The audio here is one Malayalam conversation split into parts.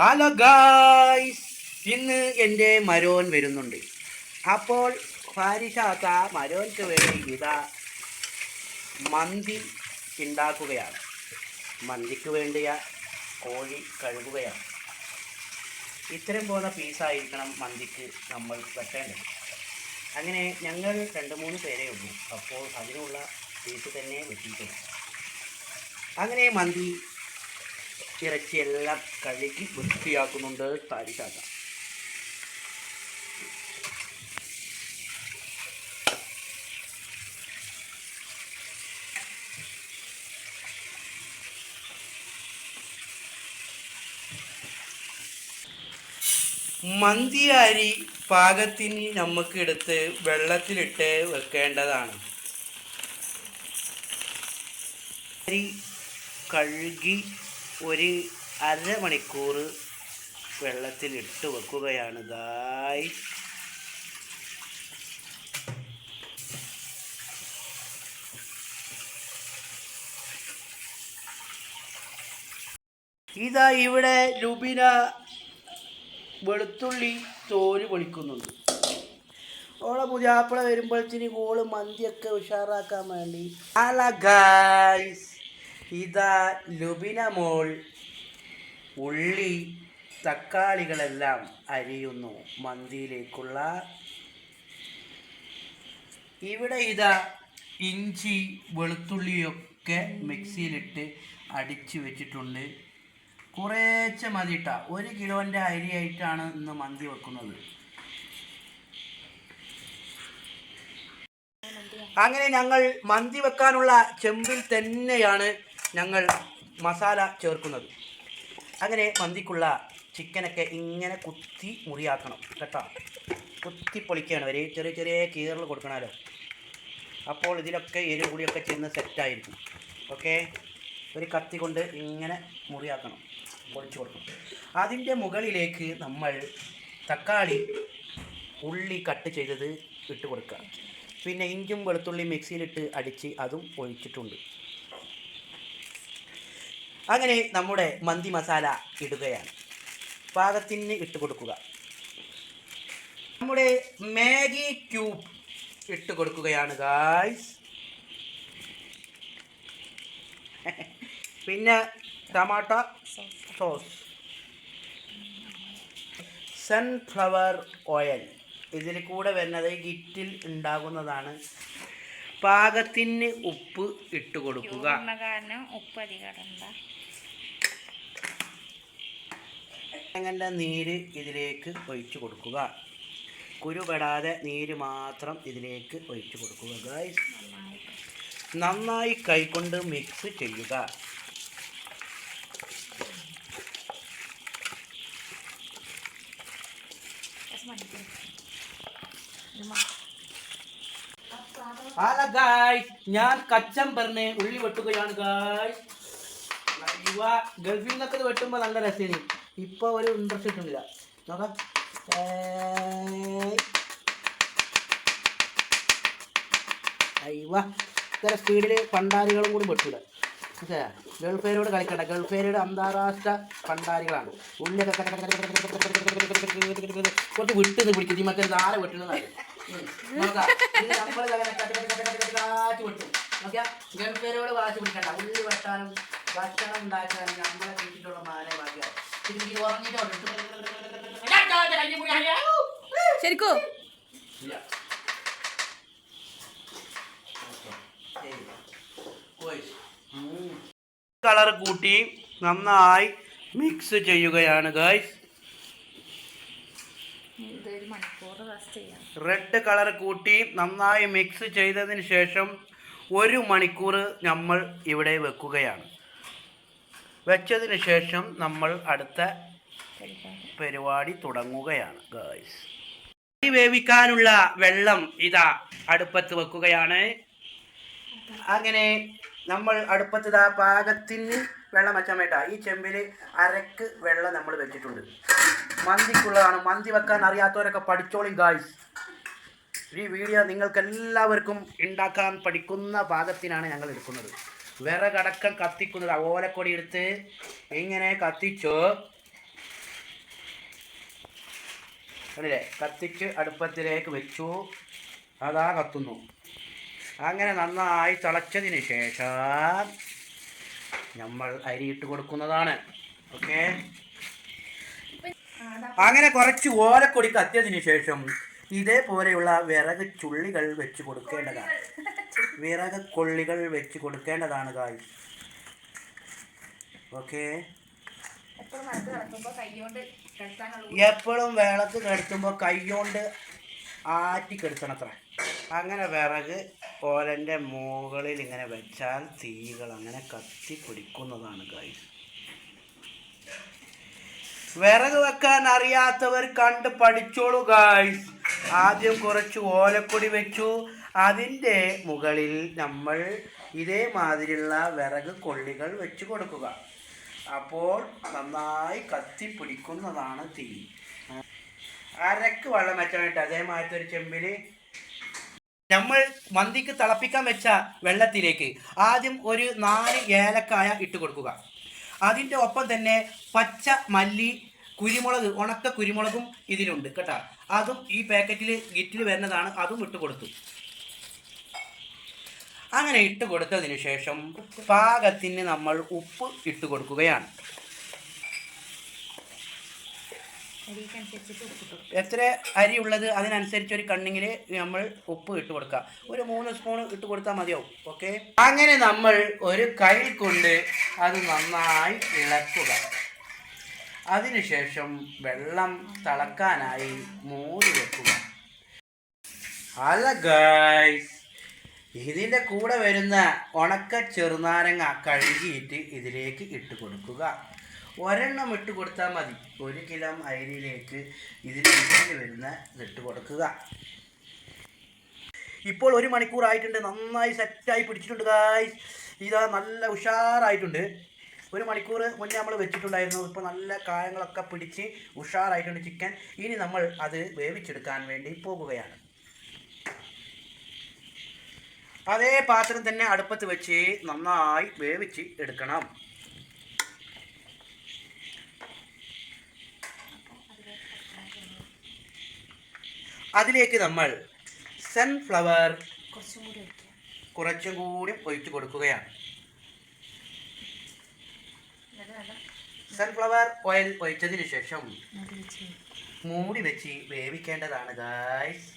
ഹലോ ഗായ്സ് ഇന്ന് എന്റെ മരോൻ വരുന്നുണ്ട്. അപ്പോൾ ഫാരിഷാത്ത മരോൻക്ക് വേണ്ടി ഇതാ മന്തി ഉണ്ടാക്കുകയാണ് മന്തിക്ക് വേണ്ടിയ കോഴി കഴുകുകയാണ്. ഇത്തരം പോകുന്ന പീസായിരിക്കണം മന്തിക്ക് നമ്മൾ വെട്ടേണ്ടത്. അങ്ങനെ ഞങ്ങൾ രണ്ട് മൂന്ന് പേരേ ഉള്ളൂ. അപ്പോൾ അതിനുള്ള പീസ് തന്നെ വെട്ടിയിട്ടുണ്ട് അങ്ങനെ മന്തി ഇറച്ചിയെല്ലാം കഴുകി വൃത്തിയാക്കുന്നുണ്ട് താരിശാക്ക. മന്തി അരി പാകത്തിന് നമുക്ക് എടുത്ത് വെള്ളത്തിലിട്ട് വെക്കേണ്ടതാണ്. അരി കഴുകി ഒരു അരമണിക്കൂർ വെള്ളത്തിലിട്ട് വെക്കുകയാണ്. ഗായ് ഇതാ ഇവിടെ ലുബിന വെളുത്തുള്ളി തോൽ പൊളിക്കുന്നുണ്ട്. ഓളെ പുതിയാപ്പിള വരുമ്പോഴത്തേന് ഓൾ മന്തിയൊക്കെ ഉഷാറാക്കാൻ വേണ്ടി. അല ഗായ്സ് ഇതാ ലുബിന മോൾ ഉള്ളി തക്കാളികളെല്ലാം അരിയുന്നു മന്തിയിലേക്കുള്ള. ഇവിടെ ഇതാ ഇഞ്ചി വെളുത്തുള്ളിയൊക്കെ മിക്സിയിലിട്ട് അടിച്ച് വെച്ചിട്ടുണ്ട്. കുറേശ്ശെ മതിട്ട. ഒരു കിലോന്റെ അരിയായിട്ടാണ് ഇന്ന് മന്തി വെക്കുന്നത്. അങ്ങനെ ഞങ്ങൾ മന്തി വെക്കാനുള്ള ചെമ്പിൽ തന്നെയാണ് ഞങ്ങൾ മസാല ചേർക്കുന്നത്. അങ്ങനെ മന്തിക്കുള്ള ചിക്കനൊക്കെ ഇങ്ങനെ കുത്തി മുറിയാക്കണം കേട്ടോ. കുത്തി പൊളിക്കുകയാണ് വരെ ചെറിയ ചെറിയ കീറൽ കൊടുക്കണമല്ലോ. അപ്പോൾ ഇതിലൊക്കെ എരിവ് കൂടിയൊക്കെ ചെന്ന് സെറ്റായിരിക്കും. ഓക്കെ? ഒരു കത്തി കൊണ്ട് ഇങ്ങനെ മുറിയാക്കണം. പൊളിച്ചു കൊടുക്കണം. അതിന്റെ മുകളിലേക്ക് നമ്മൾ തക്കാളി ഉള്ളി കട്ട് ചെയ്തത് ഇട്ട് കൊടുക്കുക. പിന്നെ ഇഞ്ചും വെളുത്തുള്ളി മിക്സിയിലിട്ട് അടിച്ച് അതും ഒഴിച്ചിട്ടുണ്ട്. അങ്ങനെ നമ്മുടെ മന്തി മസാല ഇടുകയാണ്. പാകത്തിന് ഇട്ട് കൊടുക്കുക. നമ്മുടെ മാഗി ക്യൂബ് ഇട്ട് കൊടുക്കുകയാണ് ഗായ്സ് പിന്നെ ടമാട്ട സോസ്. സൺഫ്ലവർ ഓയിൽ ഇതിൽ കൂടെ വരുന്നത് ഗിറ്റിൽ ഉണ്ടാകുന്നതാണ്. പാകത്തിന് ഉപ്പ് ഇട്ട് കൊടുക്കുക. ഉപ്പ് അധികം അങ്ങനെ നീര് ഇതിലേക്ക് ഒഴിച്ചു കൊടുക്കുക. കുരുപെടാതെ നീര് മാത്രം ഇതിലേക്ക് ഒഴിച്ചു കൊടുക്കുക ഗായ്സ് നന്നായി കൈകൊണ്ട് മിക്സ് ചെയ്യുക. അല്ല ഗായ്സ് ഞാൻ കച്ചം പറഞ്ഞ് ഉള്ളി വെട്ടുകയാണ് ഗായ്സ് ഗൾഫിൽ നിന്നൊക്കെ വെട്ടുമ്പോ വെട്ടുമ്പോൾ നല്ല രസമാണ് ഇപ്പോൾ ഒരു ഇൻട്രസ്റ്റ് കിട്ടുന്നില്ല നോക്കാം ഇത്ര സ്പീഡിൽ പണ്ടാരികളും കൂടി പെട്ടില്ല മനസ്സിലായോ ഗൾഫേരോട് കളിക്കണ്ട ഗൾഫേരോട് അന്താരാഷ്ട്ര പണ്ടാരികളാണ് ഉള്ളിലൊക്കെ കുറച്ച് വിട്ടുന്ന് പിടിക്കും ഈ മറ്റൊരു താര വെട്ടുന്നതാണ് ഗൾഫേരോട് വാശി പിടിക്കണ്ട ഉള്ളി വെട്ടാനും ഭക്ഷണം ഉണ്ടാക്കാനും നമ്മളെ വീട്ടിലുള്ള മാനേ ബാക്കിയാണ് ശരിക്കോ? കളർ കൂട്ടി നന്നായി മിക്സ് ചെയ്യുകയാണ് ഗൈസ് റെഡ് കളർ കൂട്ടി നന്നായി മിക്സ് ചെയ്തതിന് ശേഷം ഒരു മണിക്കൂർ നമ്മൾ ഇവിടെ വെക്കുകയാണ്. വെച്ചതിന് ശേഷം നമ്മൾ അടുത്ത പരിപാടി. തുടങ്ങുകയാണ് ഗേൾസ് കറി വേവിക്കാനുള്ള വെള്ളം ഇതാ അടുപ്പത്ത് വെക്കുകയാണ്. അങ്ങനെ നമ്മൾ അടുപ്പത്ത് ഇതാ പാകത്തിന് വെള്ളം വെച്ചാൽ വേണ്ട ഈ ചെമ്പിൽ അരക്ക് വെള്ളം നമ്മൾ വെച്ചിട്ടുണ്ട്. മന്തിക്കുള്ളതാണ്. മന്തി വെക്കാൻ അറിയാത്തവരൊക്കെ പഠിച്ചോളി ഗായ്സ് ഈ വീഡിയോ നിങ്ങൾക്ക് എല്ലാവർക്കും ഉണ്ടാക്കാൻ പഠിക്കുന്ന പാകത്തിനാണ് ഞങ്ങൾ എടുക്കുന്നത്. വിറകടക്കം കത്തിക്കുന്നത് ഓലക്കൊടി എടുത്ത് ഇങ്ങനെ കത്തിച്ചു. അല്ലേ കത്തിച്ച് അടുപ്പത്തിലേക്ക് വെച്ചു. അതാ കത്തുന്നു. അങ്ങനെ നന്നായി തിളച്ചതിന് ശേഷം നമ്മൾ അരിയിട്ട് കൊടുക്കുന്നതാണ്. ഓക്കെ? അങ്ങനെ കുറച്ച് ഓലക്കൊടി കത്തിയതിന് ശേഷം ഇതേപോലെയുള്ള വിറക് ചുള്ളികൾ വെച്ച് കൊടുക്കേണ്ടതാണ്. വിറക് കൊള്ളികൾ വെച്ച് കൊടുക്കേണ്ടതാണ് കായ് ഓക്കെ എപ്പോഴും വിളക്ക് കെടുത്തുമ്പോൾ കൈകൊണ്ട് ആറ്റി കെടുത്തണത്ര. അങ്ങനെ വിറക് ഓലന്റെ മുകളിൽ ഇങ്ങനെ വെച്ചാൽ തീകൾ അങ്ങനെ കത്തി പിടിക്കുന്നതാണ് കായ് വിറക് വെക്കാൻ അറിയാത്തവർ കണ്ട് പഠിച്ചോളൂ ഗായ്സ് ആദ്യം കുറച്ച് ഓലക്കൊടി വെച്ചു. അതിന്റെ മുകളിൽ നമ്മൾ ഇതേമാതിരിയുള്ള വിറക് കൊള്ളികൾ വെച്ച് കൊടുക്കുക. അപ്പോൾ നന്നായി കത്തിപ്പിടിക്കുന്നതാണ് തീ. അരക്ക് വെള്ളം വെച്ചാണിട്ട് അതേമാതിരി ഒരു ചെമ്പിൽ നമ്മൾ മന്തിക്ക് തിളപ്പിക്കാൻ വെച്ച വെള്ളത്തിലേക്ക് ആദ്യം ഒരു നാല് ഏലക്കായ ഇട്ട് കൊടുക്കുക. അതിന്റെ ഒപ്പം തന്നെ പച്ച മല്ലി കുരുമുളക് ഉണക്ക കുരുമുളകും ഇതിലുണ്ട് കേട്ടോ. അതും ഈ പാക്കറ്റിൽ ഗിറ്റിൽ വരുന്നതാണ്. അതും ഇട്ട് കൊടുത്തു. അങ്ങനെ ഇട്ട് കൊടുത്തതിന് ശേഷം പാകത്തിന് നമ്മൾ ഉപ്പ് ഇട്ട് കൊടുക്കുകയാണ്. എത്ര അരി ഉള്ളത് അതിനനുസരിച്ച് ഒരു കണ്ണിങ്ങിൽ നമ്മൾ ഉപ്പ് ഇട്ട് കൊടുക്കുക. ഒരു മൂന്ന് സ്പൂൺ ഇട്ട് കൊടുത്താൽ മതിയാവും. ഓക്കെ? അങ്ങനെ നമ്മൾ ഒരു കൈ കൊണ്ട് അത് നന്നായി ഇളക്കുക. അതിനുശേഷം വെള്ളം തിളക്കാനായി മൂടി വെക്കുക. അല്ല ഗൈസ് ഇതിന്റെ കൂടെ വരുന്ന ഉണക്ക ചെറുനാരങ്ങ കഴുകിയിട്ട് ഇതിലേക്ക് ഇട്ട് കൊടുക്കുക. ഒരെണ്ണം ഇട്ട് കൊടുത്താൽ മതി. ഒരു കിലോ അരിയിലേക്ക് ഇതിൽ വരുന്ന ഇതിട്ട് കൊടുക്കുക. ഇപ്പോൾ ഒരു മണിക്കൂറായിട്ടുണ്ട് നന്നായി സെറ്റായി പിടിച്ചിട്ടുണ്ട് ഗായ്സ് ഇതാ നല്ല ഉഷാറായിട്ടുണ്ട്. ഒരു മണിക്കൂർ മുന്നേ നമ്മൾ വെച്ചിട്ടുണ്ടായിരുന്നു. ഇപ്പോൾ നല്ല കായങ്ങളൊക്കെ പിടിച്ച് ഉഷാറായിട്ടുണ്ട് ചിക്കൻ. ഇനി നമ്മൾ അത് വേവിച്ചെടുക്കാൻ വേണ്ടി പോകുകയാണ്. അതേ പാത്രം തന്നെ അടുപ്പത്ത് വെച്ച് നന്നായി വേവിച്ച് എടുക്കണം. അതിലേക്ക് നമ്മൾ സൺഫ്ലവർ കുറച്ചും കൂടി കുറച്ചും കൂടി ഒഴിച്ചു കൊടുക്കുകയാണ്. സൺഫ്ലവർ ഓയിൽ ഒഴിച്ചതിന് ശേഷം മൂടി വെച്ച്. വേവിക്കേണ്ടതാണ് ഗായ്സ്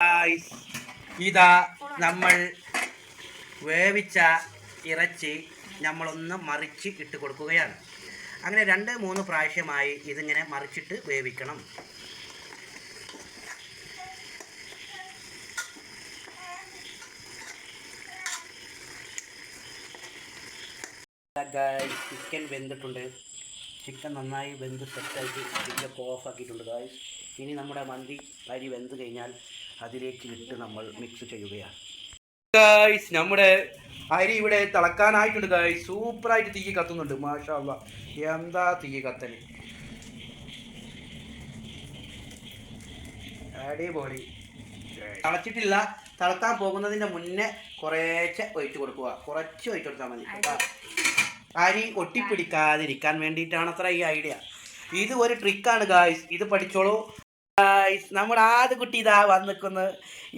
ഗായ്സ് ഇതാ നമ്മൾ വേവിച്ച ഇറച്ചി നമ്മളൊന്ന് മറിച്ച് ഇട്ട് കൊടുക്കുകയാണ്. അങ്ങനെ രണ്ട് മൂന്ന് പ്രാവശ്യമായി ഇതിങ്ങനെ മറിച്ചിട്ട് വേവിക്കണം. ചിക്കൻ വെന്തിട്ടുണ്ട്. ചിക്കൻ നന്നായി വെന്ത് സെറ്റായിട്ട് ചിക്കനൊക്കെ ഓഫ് ആക്കിയിട്ടുണ്ട് ഗായ് ഇനി നമ്മുടെ മന്തി അരി വെന്ത് കഴിഞ്ഞാൽ അതിലേക്ക് ഇട്ട് നമ്മൾ മിക്സ് ചെയ്യുകയാണ്. ഗായ്സ് നമ്മുടെ അരി ഇവിടെ തിളക്കാനായിട്ടുണ്ട് ഗായ്സ് സൂപ്പറായിട്ട് തീ കത്തുന്നുണ്ട്. മാഷാ എന്താ തീ കത്തൽ അടിപൊളി. തിളച്ചിട്ടില്ല. തിളക്കാൻ പോകുന്നതിന്റെ മുന്നേ കുറേശ്ശെ ഒഴിച്ച് കൊടുക്കുക. കുറച്ച് ഒഴിച്ച് കൊടുത്താൽ മതി. അരി ഒട്ടിപ്പിടിക്കാതിരിക്കാൻ വേണ്ടിയിട്ടാണ് അത്ര ഈ ഐഡിയ ഇത് ഒരു ട്രിക്കാണ് ഗായ്സ് ഇത് പഠിച്ചോളൂ. നമ്മുടെ ആദ്യ കുട്ടി ഇതാ വന്നിക്കുന്നു.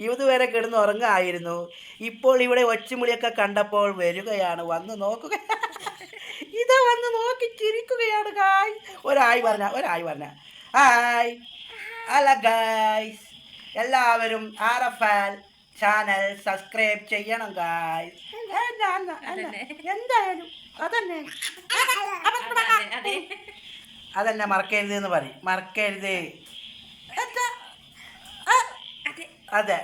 ഇതുവരെ കിടന്ന് ഉറങ്ങായിരുന്നു. ഇപ്പോൾ ഇവിടെ ഒച്ചുമുളിയൊക്കെ കണ്ടപ്പോൾ വരികയാണ്. വന്ന് നോക്കുക. ഇതാ വന്ന് നോക്കി ചിരിക്കുകയാണ് ഗായ് ഒരായി പറഞ്ഞ ഒരായി പറഞ്ഞ. ഹായ് അല്ല ഗായ്സ് എല്ലാവരും R F L channel subscribe ചെയ്യണം ഗായ്സ് എന്തായാലും അതന്നെ. അതെ അതെ. അതന്നെ മറക്കരുത് എന്ന് പറയും. മറക്കരുത് എന്താ? ആ, അതെ.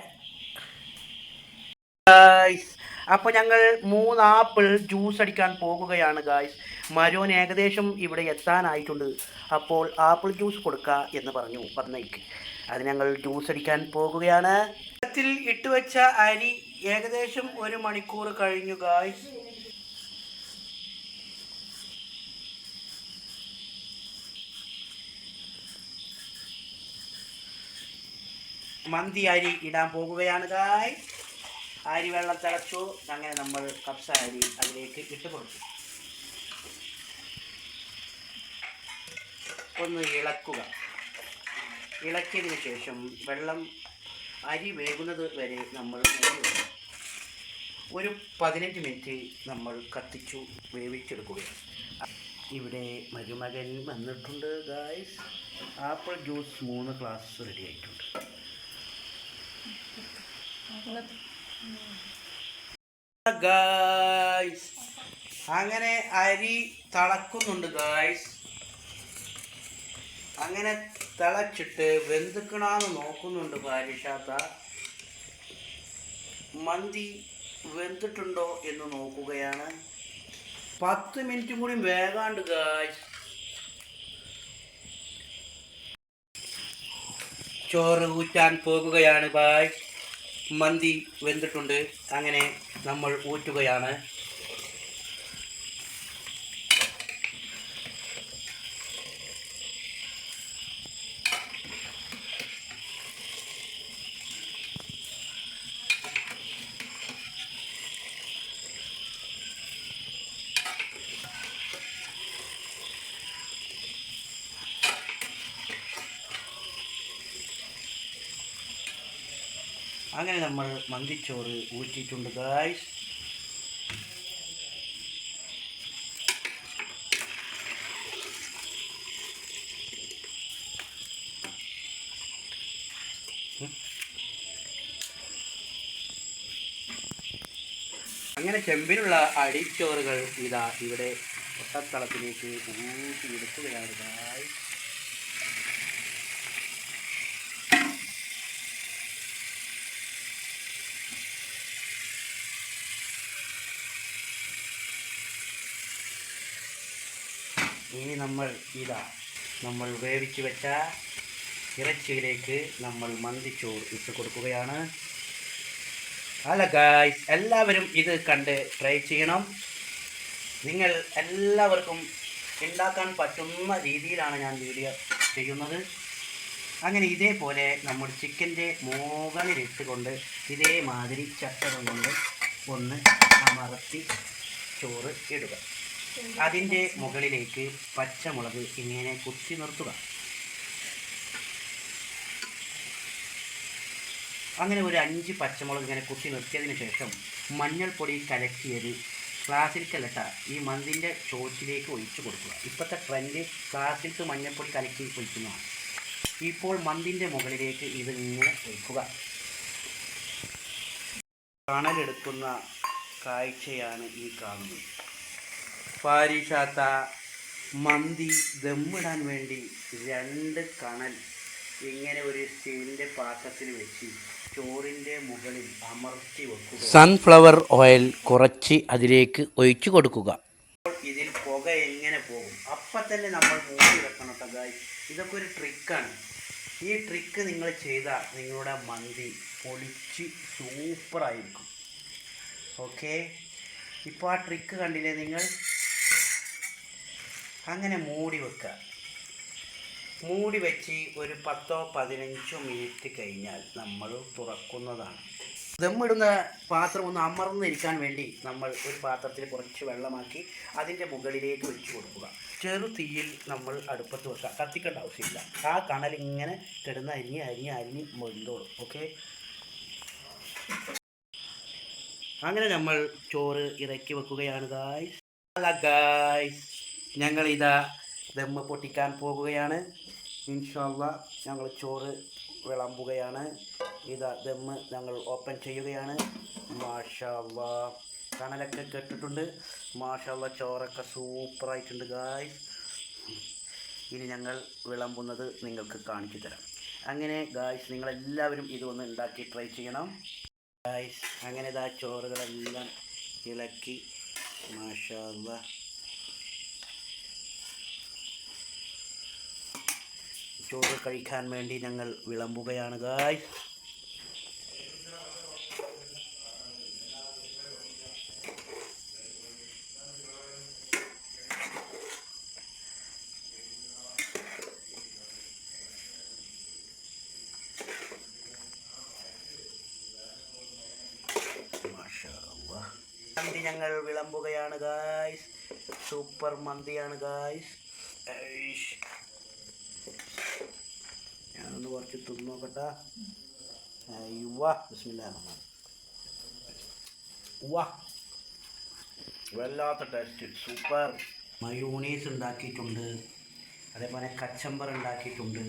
അപ്പൊ അപ്പോൾ ഞങ്ങൾ മൂന്ന് ആപ്പിൾ ജ്യൂസ് അടിക്കാൻ പോകുകയാണ് ഗായ്സ് മരോൻ ഏകദേശം ഇവിടെ എത്താനായിട്ടുണ്ട്. അപ്പോൾ ആപ്പിൾ ജ്യൂസ് കൊടുക്കുക എന്ന് പറഞ്ഞു പറഞ്ഞേക്ക്. അത് ഞങ്ങൾ ജ്യൂസ് അടിക്കാൻ പോകുകയാണ്. ഇട്ടുവെച്ച അരി ഏകദേശം ഒരു മണിക്കൂർ കഴിഞ്ഞു ഗായ്സ് മന്തി അരി ഇടാൻ പോകുകയാണ് ഗായ് അരി വെള്ളം തിളച്ചു. അങ്ങനെ നമ്മൾ കപ്സ അരി അതിലേക്ക് ഇട്ട് കൊടുക്കും ഒന്ന് ഇളക്കുക. ഇളക്കിയതിന് ശേഷം വെള്ളം അരി വേകുന്നത് വരെ നമ്മൾ ഒരു പതിനഞ്ച് മിനിറ്റ് നമ്മൾ കത്തിച്ചു വേവിച്ചെടുക്കുകയാണ്. ഇവിടെ മരുമകൻ വന്നിട്ടുണ്ട് ഗായ്സ് ആപ്പിൾ ജ്യൂസ് മൂന്ന് ഗ്ലാസ് റെഡി ആയിട്ടുണ്ട്. ഗായ്സ് അങ്ങനെ അരി തിളക്കുന്നുണ്ട് ഗായ്സ് അങ്ങനെ തിളച്ചിട്ട് വെന്തുക്കണാന്ന് നോക്കുന്നുണ്ട് പാരിഷാത്ത. മന്തി വെന്തിട്ടുണ്ടോ എന്ന് നോക്കുകയാണ്. പത്ത് മിനിറ്റും കൂടി വേകാണ്ട് ഗായ്സ് ചോറ് ഊറ്റാൻ പോകുകയാണ് ബായ് മന്തി വെന്തിട്ടുണ്ട്. അങ്ങനെ നമ്മൾ ഊറ്റുകയാണ് അങ്ങനെ നമ്മൾ മന്തിച്ചോറ് ഊറ്റിയിട്ടുണ്ട് ഗായ്സ് അങ്ങനെ ചെമ്പിലുള്ള അടിച്ചോറുകൾ ഇതാ ഇവിടെ ഒട്ടത്തളത്തിലേക്ക് ഊട്ടിയെടുക്കുകയാണ് ഗായ്സ് ഇനി നമ്മൾ ഇതാ നമ്മൾ വേവിച്ച് വെച്ച ഇറച്ചിയിലേക്ക് നമ്മൾ മന്തിച്ചോറ് ഇട്ട് കൊടുക്കുകയാണ്. അല്ല ഗായ്സ് എല്ലാവരും ഇത് കണ്ട് ട്രൈ ചെയ്യണം. നിങ്ങൾ എല്ലാവർക്കും ഉണ്ടാക്കാൻ പറ്റുന്ന രീതിയിലാണ് ഞാൻ വീഡിയോ ചെയ്യുന്നത്. അങ്ങനെ ഇതേപോലെ നമ്മൾ ചിക്കന്റെ മുകളിലിട്ടുകൊണ്ട് ഇതേമാതിരി ചട്ടകം കൊണ്ട് ഒന്ന് അമർത്തി ചോറ് ഇടുക. അതിന്റെ മുകളിലേക്ക് പച്ചമുളക് ഇങ്ങനെ കുത്തി നിർത്തുക. അങ്ങനെ ഒരു അഞ്ച് പച്ചമുളക് ഇങ്ങനെ കുത്തി നിർത്തിയതിന് ശേഷം മഞ്ഞൾപ്പൊടി കലക്കിയത് ക്ലാസ്സിൽക്കല്ലട്ട ഈ മന്തിന്റെ ചോറ്റിലേക്ക് ഒഴിച്ചു കൊടുക്കുക. ഇപ്പോഴത്തെ ട്രെൻഡ് ക്ലാസ്സിൽക്ക് മഞ്ഞൾപ്പൊടി കലക്കി ഒഴിക്കുന്നതാണ്. ഇപ്പോൾ മന്തിന്റെ മുകളിലേക്ക് ഇത് ഇങ്ങനെ ഒഴിക്കുക. കണലെടുക്കുന്ന കാഴ്ചയാണ് ഈ കാണുന്നത്. പാരിഷാത്ത മന്തി ദമ്മിടാൻ വേണ്ടി രണ്ട് കണൽ ഇങ്ങനെ ഒരു സ്റ്റീലിന്റെ പാത്രത്തിൽ വെച്ച് ചോറിന്റെ മുകളിൽ അമർത്തി വെക്കുക. സൺഫ്ലവർ ഓയിൽ കുറച്ച് അതിലേക്ക് ഒഴിച്ചു കൊടുക്കുക. ഇതിൽ പുക എങ്ങനെ പോകും? അപ്പം തന്നെ നമ്മൾ മൂടി വെക്കണം തകായി ഇതൊക്കെ ഒരു ട്രിക്കാണ് ഈ ട്രിക്ക് നിങ്ങൾ ചെയ്താൽ നിങ്ങളുടെ മന്തി പൊളിച്ച് സൂപ്പറായിരിക്കും ഓക്കെ ഇപ്പോൾ ആ ട്രിക്ക് കണ്ടില്ലേ നിങ്ങൾ? അങ്ങനെ മൂടി വെക്കുക. മൂടി വെച്ച് ഒരു പത്തോ പതിനഞ്ചോ മിനിറ്റ് കഴിഞ്ഞാൽ നമ്മൾ തുറക്കുന്നതാണ്. ദമ്മിടുന്ന പാത്രം ഒന്ന് അമർന്നിരിക്കാൻ വേണ്ടി നമ്മൾ ഒരു പാത്രത്തിൽ കുറച്ച് വെള്ളമാക്കി അതിന്റെ മുകളിലേക്ക് വെച്ച് കൊടുക്കുക. ചെറു തീയിൽ നമ്മൾ അടുപ്പത്ത് വെക്കുക. കത്തിക്കേണ്ട ആവശ്യമില്ല. ആ കണൽ ഇങ്ങനെ കിടന്ന് അരിഞ്ഞ് അരിഞ്ഞ് അരിഞ്ഞ് വെന്തോളും ഓക്കെ അങ്ങനെ നമ്മൾ ചോറ് ഇറക്കി വെക്കുകയാണ് ഗായ്സ് ഗായ്സ് ഞങ്ങൾ ഇതാ ദമ്മ പൊട്ടിക്കാൻ പോകുകയാണ്. ഇൻഷാല്ല ഞങ്ങൾ ചോറ് വിളമ്പുകയാണ്. ഇതാ ദമ്മ് ഞങ്ങൾ ഓപ്പൺ ചെയ്യുകയാണ്. മാഷാല്ല കണലൊക്കെ കെട്ടിട്ടുണ്ട്. മാഷാല്ല ചോറൊക്കെ സൂപ്പറായിട്ടുണ്ട് ഗായ്സ് ഇനി ഞങ്ങൾ വിളമ്പുന്നത് നിങ്ങൾക്ക് കാണിച്ചു തരാം. അങ്ങനെ ഗായ്സ് നിങ്ങളെല്ലാവരും ഇതൊന്ന് ഉണ്ടാക്കി ട്രൈ ചെയ്യണം. ഗായ്സ് അങ്ങനെ ഇതാ ചോറുകളെല്ലാം ഇളക്കി. മാഷാല്ല ചോറ് കഴിക്കാൻ വേണ്ടി ഞങ്ങൾ വിളമ്പുകയാണ് ഗായ് മന്തി ഞങ്ങൾ വിളമ്പുകയാണ് ഗായ്സ് സൂപ്പർ മന്തിയാണ് ഗായ്സ് കുറച്ച് തിന്ന് നോക്കട്ടെ അയ്യവാ ബിസ്മില്ലാഹ് വാ വല്ലാത്ത ടേസ്റ്റ് സൂപ്പർ മയൂണീസ് ഉണ്ടാക്കിയിട്ടുണ്ട്. അതേപോലെ കച്ചമ്പർ ഉണ്ടാക്കിയിട്ടുണ്ട്.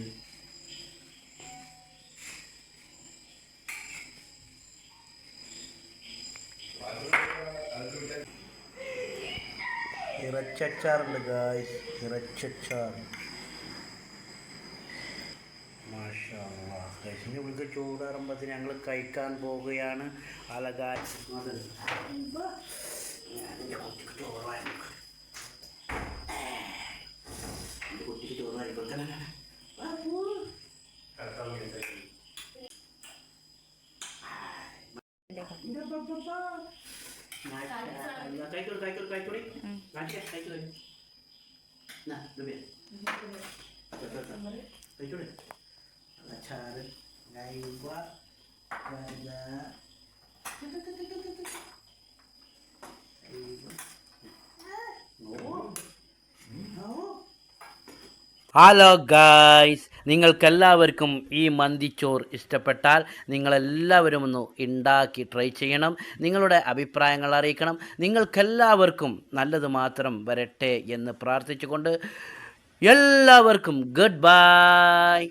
ഇറച്ചച്ചാറുണ്ട് ഗായ്സ് ഇറച്ചച്ചാർ ഗൈസിന്റെ ഉള്ളിൽ ചൂടാറുമ്പത്തിന് ഞങ്ങൾ കഴിക്കാൻ പോവുകയാണ് അലകാ അത് കുട്ടിക്ക് ചോറായി കുട്ടിക്ക് ചോറായി കൊടുക്കാൻ കഴിക്കോളൂ കഴിക്കോളൂ കഴിക്കോളി കാണിക്കാം കഴിക്കോളൂ എന്നാ ഇത് കഴിച്ചോളൂ quá và കല ഹലോ ഗായ്സ് നിങ്ങൾക്കെല്ലാവർക്കും ഈ മന്തിച്ചോറ് ഇഷ്ടപ്പെട്ടാൽ നിങ്ങളെല്ലാവരും ഒന്ന് ഉണ്ടാക്കി ട്രൈ ചെയ്യണം. നിങ്ങളുടെ അഭിപ്രായങ്ങൾ അറിയിക്കണം. നിങ്ങൾക്കെല്ലാവർക്കും നല്ലത് മാത്രം വരട്ടെ എന്ന് പ്രാർത്ഥിച്ചുകൊണ്ട് എല്ലാവർക്കും ഗുഡ് ബൈ